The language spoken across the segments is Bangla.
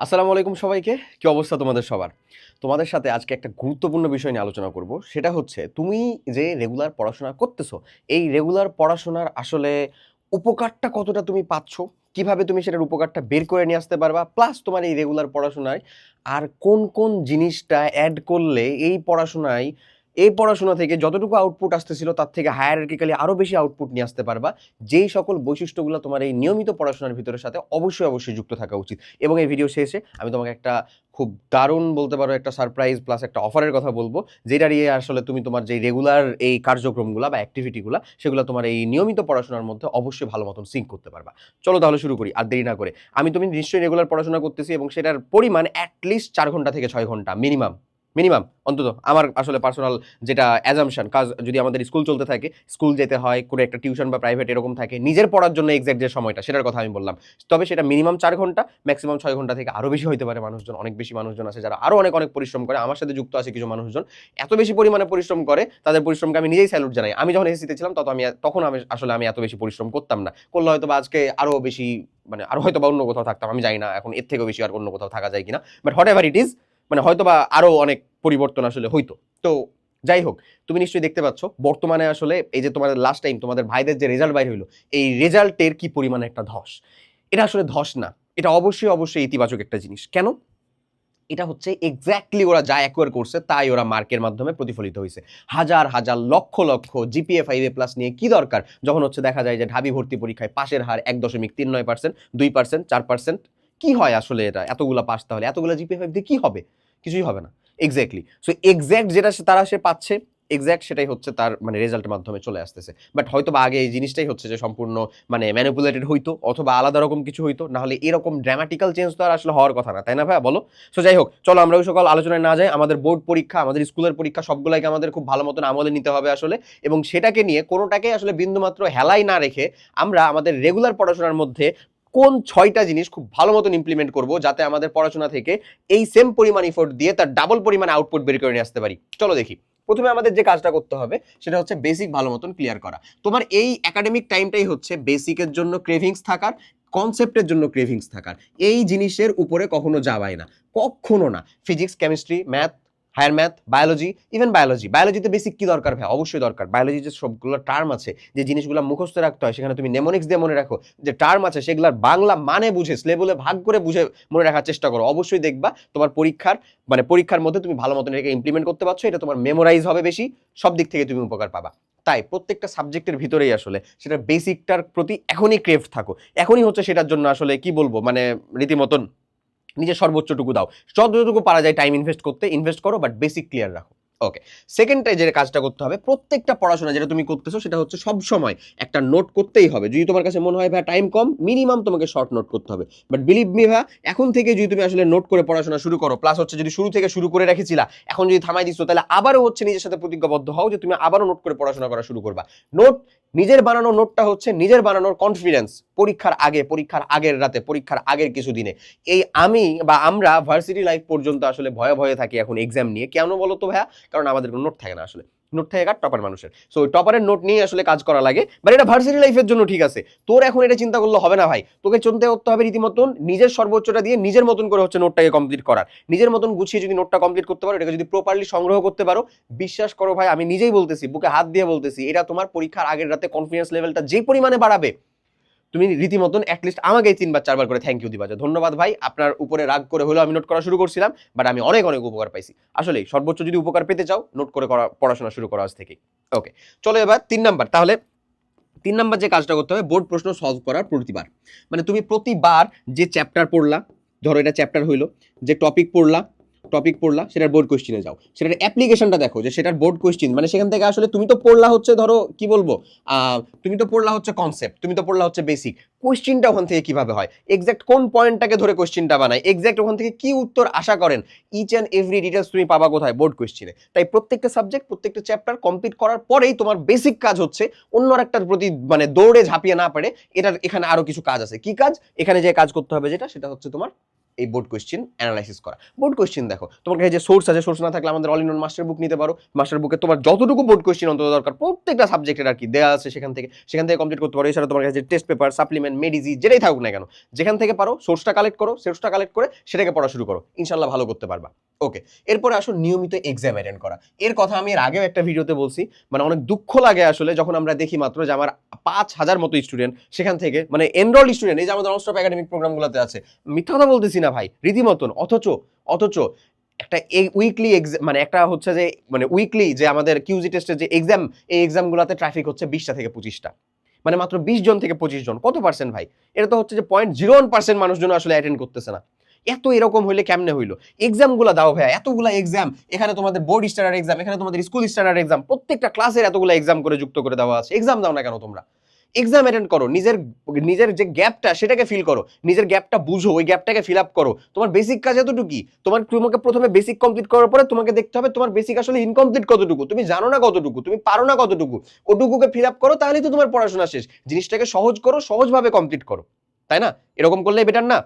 আসসালামু আলাইকুম সবাইকে। কি অবস্থা তোমাদের সবার? তোমাদের সাথে আজকে একটা গুরুত্বপূর্ণ বিষয় নিয়ে আলোচনা করব। সেটা হচ্ছে, তুমি যে রেগুলার পড়াশোনা করতেছো, এই রেগুলার পড়াশোনার আসলে উপকারটা কতটা তুমি পাচ্ছ? কীভাবে তুমি সেটার উপকারটা বের করে নিয়ে আসতে পারবা? প্লাস তোমার এই রেগুলার পড়াশোনায় আর কোন কোন জিনিসটা অ্যাড করলে এই পড়াশোনায় এই পড়াশোনা থেকে যতটুকু আউটপুট আসতেছিল, তার থেকে হায়ারার্কিক্যালি আরও বেশি আউটপুট নিয়ে আসতে পারবা। যেই সকল বৈশিষ্ট্যগুলো তোমার এই নিয়মিত পড়াশোনার ভিতরের সাথে অবশ্যই অবশ্যই যুক্ত থাকা উচিত। এবং এই ভিডিও শেষে আমি তোমাকে একটা খুব দারুণ বলতে পারো, একটা সারপ্রাইজ প্লাস একটা অফারের কথা বলব, যেটা নিয়ে আসলে তুমি তোমার যে রেগুলার এই কার্যক্রমগুলো বা অ্যাক্টিভিটিগুলো সেগুলো তোমার এই নিয়মিত পড়াশোনার মধ্যে অবশ্যই ভালো মতন সিঙ্ক করতে পারবা। চলো তাহলে শুরু করি, আর দেরি না করে। আমি তুমি নিশ্চয়ই রেগুলার পড়াশোনা করতেছি এবং সেটার পরিমাণ অ্যাটলিস্ট চার ঘণ্টা থেকে ছয় ঘণ্টা মিনিমাম মিনিমাম, অন্তত আমার আসলে পার্সোনাল যেটা অ্যাজামশন কাজ যদি আমাদের স্কুল চলতে থাকে স্কুল যেতে হয়, কোনো একটা টিউশন বা প্রাইভেট এরকম থাকে, নিজের পড়ার জন্য এক্সাক্ট যে সময়টা, সেটার কথা আমি বললাম। তবে সেটা মিনিমাম চার ঘণ্টা ম্যাক্সিমাম ছয় ঘণ্টা থেকে আরও বেশি হতে পারে মানুষজন, অনেক বেশি মানুষজন আছে যারা আরও অনেক অনেক পরিশ্রম করে, আমার সাথে যুক্ত আছে কিছু মানুষজন, এত বেশি পরিমাণে পরিশ্রম করে, তাদের পরিশ্রমকে আমি নিজেই স্যালুট জানাই। আমি যখন এসিতে ছিলাম, তত আমি, তখন আমি আসলে আমি এত বেশি পরিশ্রম করতাম না। করলে হয়তো বা আজকে আরও বেশি মানে আরও হয়তো বা অন্য কোথাও থাকতাম, আমি জানি না, এখন এর থেকেও বেশি আর অন্য কোথাও থাকা যায় কিনা। But whatever it is মানে হয়তো বা আরও অনেক পরিবর্তন আসলে হইতো। তো যাই হোক, তুমি নিশ্চয়ই দেখতে পাচ্ছ, বর্তমানে আসলে এই যে তোমাদের লাস্ট টাইম তোমাদের ভাইদের যে রেজাল্ট বাইর হইল, এই রেজাল্টের কি পরিমাণে একটা ধস? এটা আসলে ধস না, এটা অবশ্যই অবশ্যই ইতিবাচক একটা জিনিস। কেন? এটা হচ্ছে এক্স্যাক্টলি ওরা যা অ্যাকোয়ার করছে, তাই ওরা মার্কের মাধ্যমে প্রতিফলিত হয়েছে হাজার হাজার, লক্ষ লক্ষ জিপিএ ফাইভ এ প্লাস নিয়ে কি দরকার? যখন হচ্ছে দেখা যায় যে ঢাবি ভর্তি পরীক্ষায় পাশের হার এক দশমিক তিন নয় পার্সেন্ট দুই পার্সেন্ট চার পার্সেন্ট কী হয় আসলে এটা? এতগুলো পাস তাহলে, এতগুলো জিপিএ ফাইভ দিয়ে কি হবে? কিছুই হবে না। এক্স্যাক্টলি সো এক্স্যাক্ট যেটা তারা সে পাচ্ছে এক্স্যাক্ট সেটাই হচ্ছে তার মানে রেজাল্টের মাধ্যমে চলে আসতেছে। বাট হয়তো বা আগে এই জিনিসটাই হচ্ছে যে সম্পূর্ণ মানে ম্যানিপুলেটেড হইতো, অথবা আলাদা রকম কিছু হইতো, নাহলে এরকম ড্রামাটিক্যাল চেঞ্জ তো আর আসলে হওয়ার কথা না, তাই না ভাইয়া? বলো? সো যাই হোক, চলো আমরা ওই সকল আলোচনায় না যাই, আমাদের বোর্ড পরীক্ষা, আমাদের স্কুলের পরীক্ষা, সবগুলোকে আমাদের খুব ভালো মতন আমলে নিতে হবে আসলে। এবং সেটাকে নিয়ে কোনোটাকে আসলে বিন্দুমাত্র হেলাই না রেখে আমরা আমাদের রেগুলার পড়াশোনার মধ্যে কোন ছয়টা জিনিস খুব ভালো মতন ইমপ্লিমেন্ট করব যাতে আমাদের পড়াশোনা থেকে এই সেম পরিমাণ ইফোর্ট দিয়ে তার ডাবল পরিমাণ আউটপুট বের করে নিয়ে আসতে পারি। চলো দেখি। প্রথমে আমাদের যে কাজটা করতে হবে, সেটা হচ্ছে বেসিক ভালো মতন ক্লিয়ার করা। তোমার এই একাডেমিক টাইমটাই হচ্ছে বেসিকের জন্য ক্রেভিংস থাকার কনসেপ্টের জন্য ক্রেভিংস থাকার। এই জিনিসের উপরে কখনো যাওয়াই না। কখনো না। Physics chemistry math higher math biology even biology বায়োলজিতে basic কি দরকার ভাই? অবশ্যই দরকার। বায়োলজি যে সবগুলো টার্ম আছে, যে জিনিসগুলো মুখস্থ রাখতে হয়, সেখানে তুমি নেমোনিক্স দিয়ে মনে রাখো। যে টার্ম আছে, সেগুলোর বাংলা মানে বুঝে স্লেবলে ভাগ করে বুঝে মনে রাখার চেষ্টা করো। অবশ্যই দেখবা তোমার পরীক্ষার মানে পরীক্ষার মধ্যে তুমি ভালো মতন এটাকে ইমপ্লিমেন্ট করতে পারছ। এটা তোমার মেমোরাইজ হবে বেশি। সব দিক থেকে তুমি উপকার পাবা। তাই প্রত্যেকটা সাবজেক্টের ভিতরেই আসলে সেটা বেসিকটার প্রতি এখনই ক্রেভ থাকো। এখনই হচ্ছে সেটার জন্য আসলে কি বলব? মানে রীতিমতন নিজের সর্বোচ্চটুকু দাও। যতটুকু পারা যায় টাইম ইনভেস্ট করতে ইনভেস্ট করো বাট বেসিক ক্লিয়ার রাখো। ওকে সেকেন্ডটাই যে কাজটা করতে হবে, প্রত্যেকটা পড়াশোনা যেটা তুমি করতেছো, সেটা হচ্ছে সব সময় একটা নোট করতেই হবে। যদি তোমার কাছে মনে হয়, ভাই টাইম কম মিনিমাম তোমাকে শর্ট নোট করতে হবে। বাট বিলিভ মি ভাই, এখন থেকে যদি তুমি আসলে নোট করে পড়াশোনা শুরু করো প্লাস হচ্ছে যদি শুরু থেকে শুরু করে রেখেছিলা, এখন যদি থামাই দিচ্ছ তাহলে আবারও হচ্ছে নিজের সাথে প্রতিজ্ঞাবদ্ধ হও যে তুমি আবারও নোট করে পড়াশোনা করা শুরু করবা। নোট নিজের বানানো নোটটা হচ্ছে নিজের বানানোর কনফিডেন্স পরীক্ষার আগে, পরীক্ষার আগের রাতে, পরীক্ষার আগের কিছু দিনে। এই আমি বা আমরা ভার্সিটি লাইফ পর্যন্ত আসলে ভয়ে ভয়ে থাকি এখন এক্সাম নিয়ে। কেন বলো তো ভাইয়া? কারণ আমাদের কোনো নোট থাকে না আসলে। নোট থাকে কার? টপার মানুষের। সো টপারের নোট নিয়ে আসলে কাজ করা লাগে। বাট এটা ভার্সিটি লাইফের জন্য ঠিক আছে। তোর এখন এটা চিন্তা করলে হবে না ভাই। তোকে চিন্তা করতে হবে রীতিমতন নিজের সর্বোচ্চটা দিয়ে নিজের মতন করে হচ্ছে নোটটাকে কমপ্লিট করার। নিজের মতন গুছিয়ে যদি নোটটা কমপ্লিট করতে পারো, এটাকে যদি প্রপারলি সংগ্রহ করতে পারো, বিশ্বাস করো ভাই, আমি নিজেই বলতেছি, বুকে হাত দিয়ে বলতেছি, এটা তোমার পরীক্ষার আগের রাতে কনফিডেন্স লেভেলটা যে পরিমাণে বাড়াবে তুমি রীতিমতন অ্যাটলিস্ট আমাকে তিনবার, চারবার করে থ্যাংক ইউ দিবা। ধন্যবাদ ভাই, আপনার উপরে রাগ করে হলেও আমি নোট করা শুরু করছিলাম বাট আমি অনেক অনেক উপকার পাইছি। আসলে সর্বোচ্চ যদি উপকার পেতে চাও নোট করে করা, পড়াশোনা শুরু করা আজ থেকেই। ওকে চলো এবার তিন নাম্বার তাহলে তিন নাম্বার যে কাজটা করতে হবে বোর্ড প্রশ্ন সলভ করার প্রতিবার। মানে তুমি প্রতিবার যে চ্যাপ্টার পড়লা, ধরো এটা চ্যাপ্টার হইল, যে টপিক পড়লা টপিক পড়লা, সেটার বোর্ড কোয়েশ্চেনে যাও। সেটার অ্যাপ্লিকেশনটা দেখো, যে সেটার বোর্ড কোয়েশ্চেন মানে সেখান থেকে আসলে তুমি তো পড়লা হচ্ছে, ধরো, কি বলব? তুমি তো পড়লা হচ্ছে কনসেপ্ট তুমি তো পড়লা হচ্ছে বেসিক কোয়েশ্চেনটা ওখান থেকে কীভাবে হয়? এক্সাক্ট কোন পয়েন্টটাকে ধরে কোয়েশ্চেনটা বানায়? এক্সাক্ট ওখান থেকে কি উত্তর আশা করেন? ইচ অ্যান্ড এভরি ডিটেলস তুমি পাবা কোথায়? বোর্ড কোয়েশ্চেনে তাই প্রত্যেকটা সাবজেক্ট প্রত্যেকটা চ্যাপ্টার কমপ্লিট করার পরেই তোমার বেসিক কাজ হচ্ছে, অন্য একটার প্রতি মানে দৌড়ে ঝাঁপিয়ে না পারে এটার এখানে আরও কিছু কাজ আছে। কি কাজ? এখানে যে কাজ করতে হবে যেটা, সেটা হচ্ছে তোমার এই বোর্ড কোয়েশ্চেন অ্যানালাইসিস করা। বোর্ড কোয়েশ্চেন দেখো তোমার কাছে যে সোর্স আছে সোর্স না থাকলে আমাদের all in one master book নিতে পারো। মাস্টার বুকে তোমার যতটুকু বোর্ড কোয়েশ্চেন অন্তত দরকার, প্রত্যেকটা সাবজেক্টের আর কি দেওয়া আছে সেখান থেকে। সেখান থেকে কমপ্লিট করতে পারো। এছাড়া তোমার কাছে টেস্ট পেপার সাপ্লিমেন্ট মেডিজি যেটাই থাকুক না কেন, যেখান থেকে পারো সোর্সটা কালেক্ট করো সোর্সটা কালেক্ট করে সেটাকে পড়া শুরু করো। ইনশাল্লাহ ভালো করতে পারবা। ওকে এরপরে আসো নিয়মিত এক্সাম অ্যাটেন্ড করা। এর কথা আমি এর আগেও একটা ভিডিওতে বলছি মানে অনেক দুঃখ লাগে আসলে যখন আমরা দেখি মাত্র যে আমার পাঁচ হাজার মতো স্টুডেন্ট সেখান থেকে মানে এনরোল স্টুডেন্ট এই যে আমাদের অনস্টপ একাডেমিক প্রোগ্রামগুলোতে আছে, মিথ্যা কথা বলতেছি না। ভাই? রীতিমতন। অথচ অথচ একটা উইকলি এক্সাম মানে একটা হচ্ছে যে মানে উইকলি যে আমাদের কিউজি টেস্টের যে এক্সাম এই এক্সামগুলোতে ট্রাফিক হচ্ছে বিশটা থেকে পঁচিশটা। মানে মাত্র বিশ জন থেকে পঁচিশ জন। কত পার্সেন্ট ভাই? এটা তো হচ্ছে যে পয়েন্ট জিরো ওয়ান পার্সেন্ট মানুষজন আসলে অ্যাটেন্ড করতেছে না। এত এরকম হইলে কেমনে হইল? এক্সামগুলো দাও ভাইয়া, এতগুলা এক্সাম এখানে তোমাদের বোর্ড স্ট্যান্ডার্ড এক্সাম এখানে তোমাদের স্কুল স্ট্যান্ডার্ড এক্সাম প্রত্যেকটা ক্লাসের এতগুলো এক্সাম করে যুক্ত করে দেওয়া আছে। এক্সাম দাও না কেন তোমরা? এক্সাম অ্যাটেন্ড করো, নিজের নিজের যে গ্যাপটা সেটাকে ফিল করো, নিজের গ্যাপটা বুঝো, ওই গ্যাপটাকে ফিল আপ করো। তোমার বেসিক কাজ এতটুকু তোমার তোমাকে প্রথমে বেসিক কমপ্লিট করার পরে তোমাকে দেখতে হবে তোমার বেসিক আসলে ইনকমপ্লিট কতটুকু, তুমি জানো না কতটুকু, তুমি পারো না কতটুকু, ওটুকুকে ফিল আপ করো, তাহলেই তো তোমার পড়াশোনা শেষ। জিনিসটাকে সহজ করো, সহজভাবে কমপ্লিট করো। তাই না? এরকম করলে বেটার না?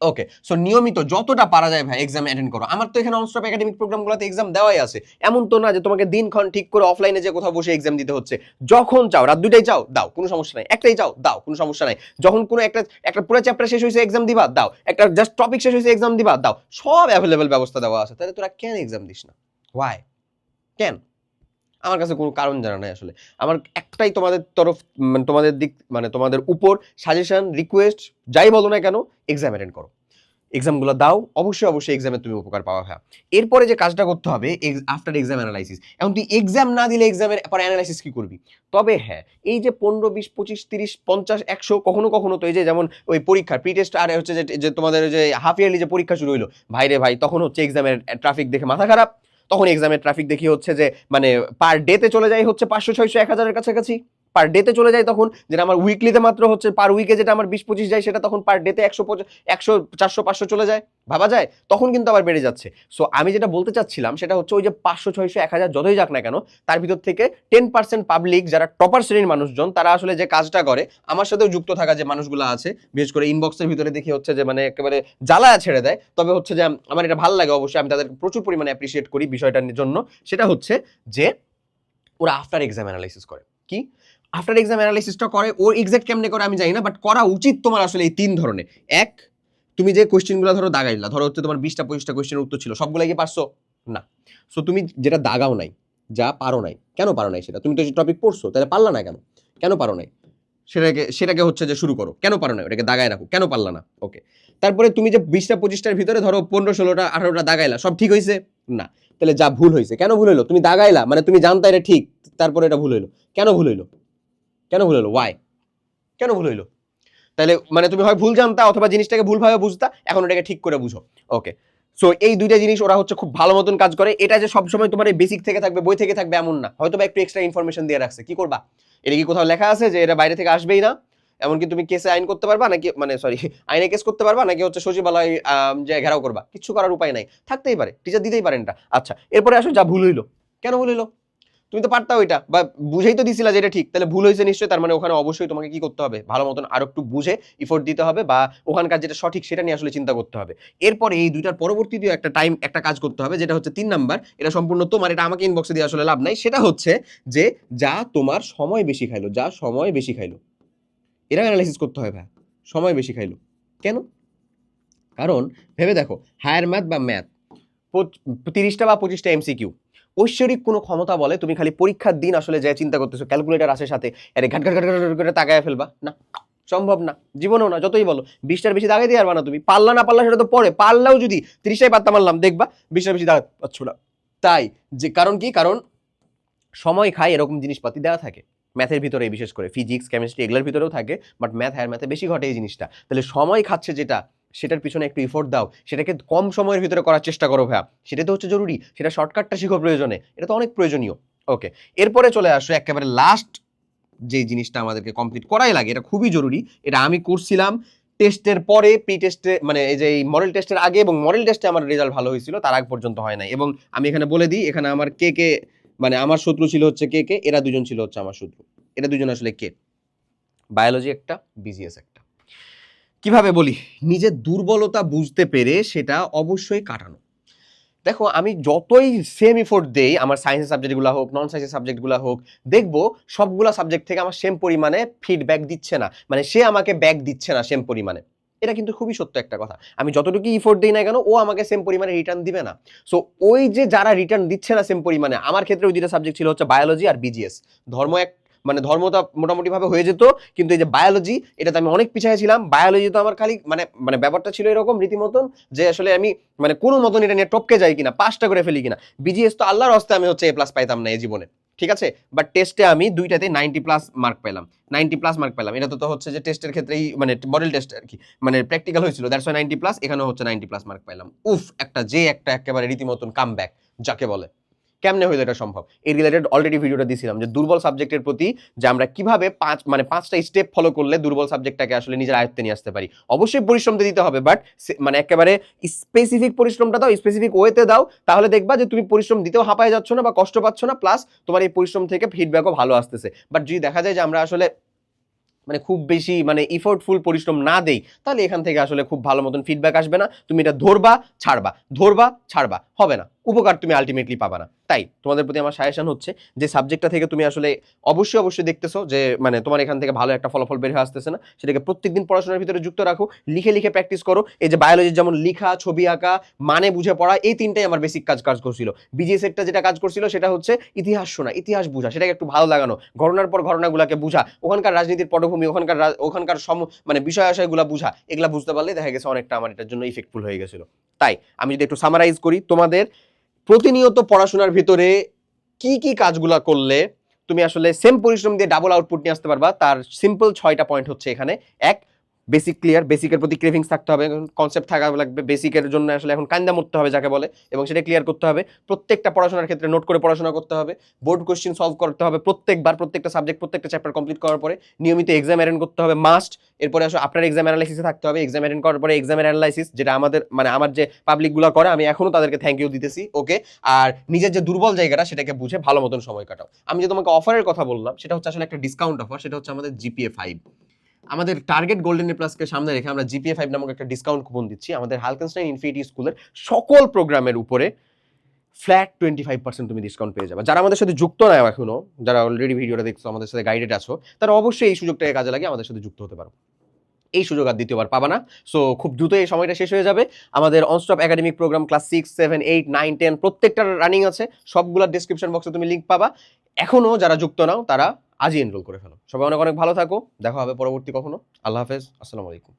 ওকে সো নিয়মিত যতটা পারা যায় ভাই এক্সাম অ্যাটেন্ড করো। আমার তো এখানে অনস্টপ একাডেমিক প্রোগ্রামগুলোতে এক্সাম দেওয়াই আছে। এমন তো না যে তোমাকে দিনক্ষণ ঠিক করে অফলাইনে যে কোথাও বসে এক্সাম দিতে হচ্ছে। যখন চাও, রাত দুইটাই চাও দাও, কোনো সমস্যা নাই। একটাই চাও দাও, কোনো সমস্যা নাই। যখন কোনো একটা একটা পুরো চ্যাপ্টার শেষ হয়েছে এক্সাম দিবা, দাও। একটা জাস্ট টপিক শেষ হয়েছে এক্সাম দিবা, দাও। সব অ্যাভেলেবেল ব্যবস্থা দেওয়া আছে। তাহলে তোরা কেন এক্সাম দিস না? ওয়াই কেন? আমার কাছে কোনো কারণ জানা নাই আসলে। আমার একটাই তোমাদের তরফ মানে তোমাদের দিক মানে তোমাদের উপর সাজেশন রিকোয়েস্ট যাই বলো না কেন এক্সাম অ্যাটেন্ড করো। এক্সামগুলো দাও, অবশ্যই অবশ্যই এক্সামে তুমি উপকার পাওয়া হ্যাঁ এরপরে যে কাজটা করতে হবে আফটার এক্সাম অ্যানালাইসিস এখন তুই এক্সাম না দিলে এক্সামের পর অ্যানালাইসিস কি করবি? তবে হ্যাঁ এই যে পনেরো, বিশ, পঁচিশ, তিরিশ, পঞ্চাশ, একশো, কখনো কখনো তো এই যে যেমন ওই পরীক্ষা প্রি টেস্ট আর হচ্ছে যে- তোমাদের যে হাফ ইয়ারলি যে পরীক্ষা শুরু হলো ভাইরে ভাই, তখন হচ্ছে এক্সামের ট্রাফিক দেখে মাথা খারাপ। তখন এক্সামের ট্রাফিক দেখি হচ্ছে যে মানে পার ডেতে চলে যায় হচ্ছে পাঁচশো, ছয়শো, এক হাজারের কাছাকাছি। পার ডেতে চলে যায় তখন, যেটা আমার উইকলিতে মাত্র হচ্ছে পার উইকে যেটা আমার বিশ পঁচিশ যায়, সেটা তখন পার ডেতে একশো একশো, চারশো, পাঁচশো চলে যায়। ভাবা যায়? তখন কিন্তু আবার বেড়ে যাচ্ছে। সো আমি যেটা বলতে চাচ্ছিলাম, সেটা হচ্ছে ওই যে পাঁচশো, ছয়শো, এক হাজার যতই যাক না কেন, তার ভিতর থেকে টেন পার্সেন্ট পাবলিক যারা টপার শ্রেণির মানুষজন, তারা আসলে যে কাজটা করে, আমার সাথেও যুক্ত থাকা যে মানুষগুলো আছে, বিশেষ করে ইনবক্সের ভিতরে দেখি হচ্ছে যে মানে একেবারে জ্বালায়া ছেড়ে দেয়। তবে হচ্ছে যে আমার এটা ভালো লাগে অবশ্যই, আমি তাদের প্রচুর পরিমাণে অ্যাপ্রিসিয়েট করি বিষয়টার জন্য। সেটা হচ্ছে যে ওরা আফটার এক্সাম অ্যানালাইসিস করে। কি? আফটার এক্সাম অ্যানালাইসিসটা করে ও এক্সাক্ট কেমনে করে আমি জানি না বাট করা উচিত তোমার আসলে এই তিন ধরনের। এক, তুমি যে কোয়েশ্চেনগুলো ধরো দাগাইলা ধরো হচ্ছে তোমার বিশটা, পঁচিশটা কোয়েশ্চেনের উত্তর ছিল সবগুলো কি পারছ? না। সো তুমি যেটা দাগাও নাই, যা পারো নাই, কেন পারো নাই সেটা? তুমি তো টপিক পড়ছো, তাহলে পারলা না কেন? কেন পারো নাই? সেটাকে সেটাকে হচ্ছে যে শুরু করো, কেন পারো না ওটাকে দাগায় রাখো, কেন পারলা না? ওকে তারপরে তুমি যে বিশটা, পঁচিশটার ভিতরে ধরো পনেরো, ষোলোটা, আঠারোটা দাগাইলা, সব ঠিক হয়েছে না। তাহলে যা ভুল হয়েছে কেন ভুল হইল? তুমি দাগাইলা মানে তুমি জানতা এটা ঠিক, তারপরে এটা ভুল হইল। কেন ভুল হইল? কেন ভুল হলো? ওয়াই কেন ভুল হইল? তাহলে মানে তুমি হয় ভুল জানতা অথবা জিনিসটাকে ভুলভাবে বুঝতা, এখন ওটাকে ঠিক করে বুঝো। ওকে সো এই দুইটা জিনিস ওরা হচ্ছে খুব ভালো মতন কাজ করে। এটা যে সবসময় তোমার এই বেসিক থেকে থাকবে, বই থেকে থাকবে এমন না। হয়তো বা একটু এক্সট্রা ইনফরমেশন দিয়ে রাখছে। কি করবা? এটা কি কোথাও লেখা আছে যে এটা বাইরে থেকে আসবেই না? এমনকি তুমি কেসে আইন করতে পারবা নাকি মানে সরি আইনে কেস করতে পারবা নাকি হচ্ছে সচিবালয় যে ঘেরাও করবা? কিছু করার উপায় নাই। থাকতেই পারে। টিচার দিতেই পারেন এটা আচ্ছা এরপরে আসো যা ভুল হইল। কেন ভুল হইল? তুমি তো পারতাও ওইটা বা বুঝেই তো দিছিলা যে এটা ঠিক। তাহলে ভুল হয়েছে নিশ্চয়ই, তার মানে ওখানে অবশ্যই তোমাকে কি করতে হবে? ভালো মতন আরও একটু বুঝে ইফোর্ট দিতে হবে বা ওখানকার যেটা সঠিক সেটা নিয়ে আসলে চিন্তা করতে হবে। এরপরে এই দুইটার পরবর্তীতেও একটা টাইম একটা কাজ করতে হবে, যেটা হচ্ছে তিন নাম্বার। এটা সম্পূর্ণ তোমার, এটা আমাকে ইনবক্সে দিয়ে আসলে লাভ নাই। সেটা হচ্ছে যে যা তোমার সময় বেশি খাইলো, যা সময় বেশি খাইলো। এরা অ্যানালাইসিস করতে হয় ভাই। সময় বেশি খাইলো। কেন? কারণ ভেবে দেখো হায়ার ম্যাথ বা ম্যাথ তিরিশটা বা পঁচিশটা এমসিকিউ ঐশ্বরিক কোনো ক্ষমতা বলে তুমি খালি পরীক্ষার দিন আসলে যা চিন্তা করতেছো ক্যালকুলেটার আসে সাথে আরে ঘাট ঘাট ঘাট ঘাট করে তাকায় ফেলবা। না, সম্ভব না, জীবনেও না, যতই বলো। বিশটার বেশি দাগাই দিয়ে পারবা না তুমি। পাল্লা না পারলা সেটা তো পরে পাল্লাও যদি তিরিশটাই পাত্তা মারলাম, দেখবা বিশটার বেশি দাগাতে পারছ না। তাই, যে কারণ কি? কারণ সময় খায় এরকম জিনিসপাতি দেওয়া থাকে। ম্যাথের ভিতরে বিশেষ করে ফিজিক্স কেমিস্ট্রি এগুলোর ভিতরেও থাকে বাট ম্যাথ হায়ার ম্যাথে বেশি ঘটে এই জিনিসটা। তাহলে সময় খাচ্ছে যেটা সেটার পিছনে একটু ইফোর্ট দাও। সেটাকে কম সময়ের ভিতরে করার চেষ্টা করো ভাইয়া। সেটা তো হচ্ছে জরুরি। সেটা শর্টকাটটা শিখো প্রয়োজনে। এটা তো অনেক প্রয়োজনীয়। ওকে এরপরে চলে আসো একেবারে লাস্ট যে জিনিসটা আমাদেরকে কমপ্লিট করাই লাগে, এটা খুবই জরুরি। এটা আমি করছিলাম টেস্টের পরে প্রি টেস্টে মানে এই যে মডেল টেস্টের আগে এবং মডেল টেস্টে আমার রেজাল্ট ভালো হয়েছিল, তার আগ পর্যন্ত হয় নাই। এবং আমি এখানে বলে দিই, এখানে আমার কে কে মানে আমার শত্রু ছিল হচ্ছে কে কে, এরা দুজন ছিল হচ্ছে আমার শত্রু। এরা দুজন আসলে কে? বায়োলজি একটা বিজিএস একটা। কীভাবে বলি? নিজের দুর্বলতা বুঝতে পেরে সেটা অবশ্যই কাটানো। দেখো, আমি যতই সেম ইফোর্ট দেই, আমার সায়েন্সের সাবজেক্টগুলো হোক নন সায়েন্সের সাবজেক্টগুলো হোক, দেখব সবগুলো সাবজেক্ট থেকে আমার সেম পরিমাণে ফিডব্যাক দিচ্ছে না। মানে সে আমাকে ব্যাক দিচ্ছে না সেম পরিমাণে। এটা কিন্তু খুবই সত্য একটা কথা। আমি যতটুকু ইফোর্ট দিই না কেন, ও আমাকে সেম পরিমাণে রিটার্ন দিবে না। সো ওই যে যারা রিটার্ন দিচ্ছে না সেম পরিমাণে, আমার ক্ষেত্রে ওই দুটা সাবজেক্ট ছিল হচ্ছে বায়োলজি আর বিজিএস ধর্ম এক মানে ধর্মটা মোটামুটি ভাবে হয়ে যেত, কিন্তু এই যে বায়োলজি এটাতে আমি অনেক পিছিয়ে ছিলাম। বায়োলজি তো আমার খালি মানে মানে ব্যাপারটা ছিল এরকম রীতিমতন যে আসলে আমি মানে কোনো মতন এটা নিয়ে টপকে যাই কিনা, পাঁচটা করে ফেলি কিনা। বিজিএস তো আল্লাহর হস্তে আমি হচ্ছে এ প্লাস পাইতাম না এই জীবনে, ঠিক আছে? বাট টেস্টে আমি দুইটাতে নাইনটি প্লাস মার্ক পেলাম নাইনটি প্লাস মার্ক পেলাম। এটা তো হচ্ছে যে টেস্টের ক্ষেত্রেই মানে মডেল টেস্ট আর কি মানে প্র্যাকটিক্যাল হয়েছিল। দ্যাটস নাইনটি প্লাস এখানেও হচ্ছে নাইনটি প্লাস মার্ক পেলাম। উফ, একটা যে একটা একেবারে রীতিমতন কাম ব্যাক যাকে বলে। কেমনে হইল এটা সম্ভব? এই রিলেটেড অলরেডি ভিডিওটা দিয়েছিলাম যে দুর্বল সাবজেক্টের প্রতি যে আমরা কীভাবে পাঁচ মানে পাঁচটা স্টেপ ফলো করলে দুর্বল সাবজেক্টটাকে আসলে নিজের আয়ত্তে নিয়ে আসতে পারি। অবশ্যই পরিশ্রম দিতে হবে বাট মানে একেবারে স্পেসিফিক পরিশ্রমটা দাও স্পেসিফিক ওয়েতে দাও, তাহলে দেখবা যে তুমি পরিশ্রম দিতেও হাঁপায় যাচ্ছ না বা কষ্ট পাচ্ছ না প্লাস তোমার এই পরিশ্রম থেকে ফিডব্যাকও ভালো আসতেছে। বাট যদি দেখা যায় যে আমরা আসলে মানে খুব বেশি মানে ইফোর্টফুল পরিশ্রম না দেই, তাহলে এখান থেকে আসলে খুব ভালো মতন ফিডব্যাক আসবে না। তুমি এটা ধরবা, ছাড়বা ধরবা, ছাড়বা, হবে না। উপকার তুমি আলটিমেটলি পাবা না। তাই তোমাদের প্রতি আমার সাজেশন হচ্ছে যে সাবজেক্টটা থেকে তুমি আসলে অবশ্যই অবশ্যই দেখতেছো যে মানে তোমার এখান থেকে ভালো একটা ফলাফল বের হয়ে আসতেছে না। সেটাকে প্রত্যেকদিন পড়াশোনার ভিতরে যুক্ত রাখো, লিখে লিখে প্র্যাকটিস করো। এই যে বায়োলজির যেমন লিখা, ছবি আঁকা মানে বুঝে পড়া, এই তিনটাই আমার বেসিক কাজ কাজ করছিল। বিজিএস এরটা যেটা কাজ করছিল সেটা হচ্ছে ইতিহাস শোনা, ইতিহাস বুঝা, সেটাকে একটু ভালো লাগানো। ঘটনার পর ঘটনাগুলোকে বুঝা, ওখানকার রাজনীতির পটভূমি, ওখানকার ওখানকার সম মানে বিষয় আশয়গুলো বুঝা, এগুলা বুঝতে পারলে দেখা গেছে অনেকটা আমার এটার জন্য ইফেক্টফুল হয়ে গেছিল। তাই আমি যদি একটু সামারাইজ করি, তোমাদের প্রতিনিয়ত পড়াশোনার ভিতরে কি কি কাজগুলা করলে তুমি আসলে সেম পরিশ্রম দিয়ে ডাবল আউটপুট নিয়ে আসতে পারবা, তার সিম্পল ছয়টা পয়েন্ট হচ্ছে এখানে। এক বেসিক ক্লিয়ার বেসিকের প্রতি ক্রেভিংস থাকতে হবে কনসেপ্ট থাকা লাগবে বেসিকের জন্য আসলে এখন কান্দা মরতে হবে যাকে বলে, এবং সেটা ক্লিয়ার করতে হবে। প্রত্যেকটা পড়াশোনার ক্ষেত্রে নোট করে পড়াশোনা করতে হবে বোর্ড কোশ্চেন সলভ করতে হবে প্রত্যেকবার, প্রত্যেকটা সাবজেক্ট প্রত্যেকটা চ্যাপ্টার কমপ্লিট করার পরে, নিয়মিত এক্সাম অ্যাটেন্ড করতে হবে মাস্ট এরপরে আসলে আপনার এক্সাম অ্যানালাইসিসে থাকতে হবে এক্সাম অ্যাটেন্ড করার পরে এক্সামের অ্যানালাইসিস যেটা আমাদের মানে আমার যে পাবলিকগুলো করে, আমি এখনও তাদেরকে থ্যাংক ইউ দিতেছি ওকে আর নিজের যে দুর্বল জায়গাটা, সেটাকে বুঝে ভালো মতন সময় কাটাও। আমি যে তোমাকে অফারের কথা বললাম, সেটা হচ্ছে আসলে একটা ডিসকাউন্ট অফার সেটা হচ্ছে আমাদের জিপিএ ফাইভ আমাদের টার্গেট গোল্ডেন প্লাসকে সামনে রেখে আমরা জিপিএ ফাইভ নামক একটা ডিসকাউন্ট কুপন দিচ্ছি আমাদের হালকেনস্টাইন ইনফিনিটি স্কুলের সকল প্রোগ্রামের উপরে ফ্ল্যাট টোয়েন্টি ফাইভ পার্সেন্ট তুমি ডিসকাউন্ট পেয়ে যাবে। যারা আমাদের সাথে যুক্ত নয় এখনও, যারা অলরেডি ভিডিওটা দেখছ, আমাদের সাথে গাইডেড আছো, তারা অবশ্যই এই সুযোগটাকে কাজে লাগিয়ে আমাদের সাথে যুক্ত হতে পারো। এই সুযোগ আর দ্বিতীয়বার পাবা না। সো খুব দ্রুত এই সময়টা শেষ হয়ে যাবে। আমাদের nonstop academic program class six seven eight nine ten প্রত্যেকটার রানিং আছে। সবগুলোর ডিসক্রিপশন বক্সে তুমি লিঙ্ক পাবা। এখনও যারা যুক্ত নাও, তারা আজই এনরোল করে ফেলো। সবাই অনেক অনেক ভালো থাকো। দেখা হবে পরবর্তী কখনো। আল্লাহ হাফেজ। আসসালামু আলাইকুম।